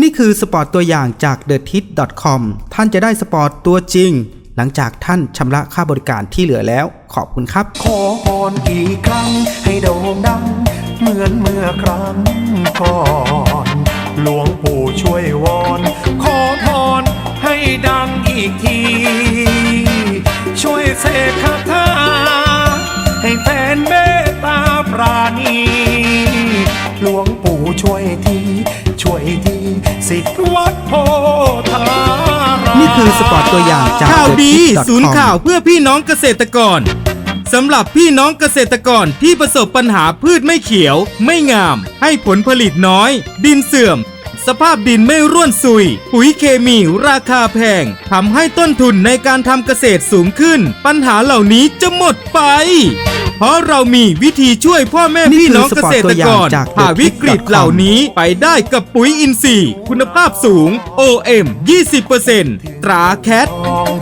นี่คือสปอร์ตตัวอย่างจาก t h e t i t c o m ท่านจะได้สปอร์ตตัวจริง หลังจากท่านชำระค่าบริการที่เหลือแล้ว ขอบคุณครับ ขอพรอีกครั้ง ให้โด่งดัง เหมือนเมื่อครั้งก่อน หลวงปู่ช่วยวอน ขอพรให้ดังอีกที ช่วยเสกคาถาให้แฟนเมตตาปราณี หลวงปู่ช่วยที ช่วยที สิทธิ์วัดโพธารามนี่คือสปอร์ตตัวอย่างจากข่าว t h e ดี t i t c o m ศูนย์ข่าวเพื่อพี่น้องเกษตรกรสำหรับพี่น้องเกษตรกรที่ประสบปัญหาพืชไม่เขียว ไม่งาม ให้ผลผลิตน้อย ดินเสื่อม สภาพดินไม่ร่วนซุย ปุ๋ยเคมีราคาแพงทำให้ต้นทุนในการทำเกษตรสูงขึ้น ปัญหาเหล่านี้จะหมดไป เพราะเรามีวิธีช่วยพ่อแม่นี่คือพี่น้องเกษตรกรสปอร์ตตัวอย่างจากผ่าวิกฤตเหล่านี้ไปได้กับปุ๋ยอินทรีย์ คุณภาพสูง OM 20%ตราแคท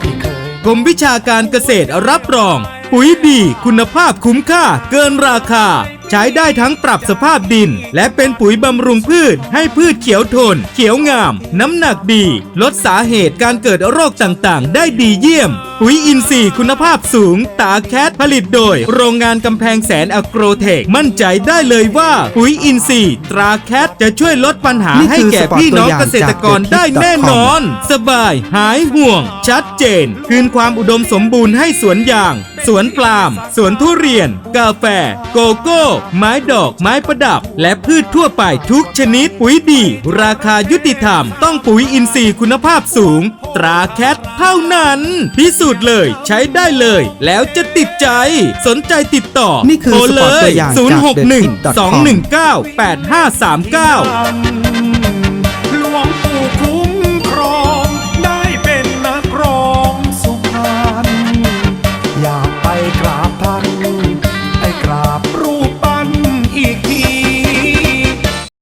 ที่เคยกรมวิชาการเกษตรรับรอง ปุ๋ยดี คุณภาพคุ้มค่าเกินราคา ใช้ได้ทั้งปรับสภาพดิน และเป็นปุ๋ยบำรุงพืช ให้พืชเขียวทน เขียวงาม น้ำหนักดี ลดสาเหตุการเกิดโรคต่างๆ ได้ดีเยี่ยมปุ๋ยอินทรีย์คุณภาพสูงตาแคทผลิตโดย โรงงานกำแพงแสนอโกรเทค มั่นใจได้เลยว่า ปุ๋ยอินทรีย์ตราแคทจะช่วยลดปัญหานี่ให้คือแก่สปอร์ตพี่น้องตัวอย่างเกษตรกรจากได้แน่นอน TheTip.com สบายหายห่วง ชัดเจน คืนความอุดมสมบูรณ์ให้สวนยาง สวนปาล์มสวนทุเรียน กาแฟ โกโก้ ไม้ดอก ไม้ประดับ และพืชทั่วไปทุกชนิดปุ๋ยดี ราคายุติธรรม ต้องปุ๋ยอินทรีย์คุณภาพสูง ตราแคทเท่านั้นพิสูจน์เลย ใช้ได้เลย แล้วจะติดใจ สนใจติดต่อนี่คือโทรสปอร์ตตัวอย่างจาก 061 TheTip.com 219 8539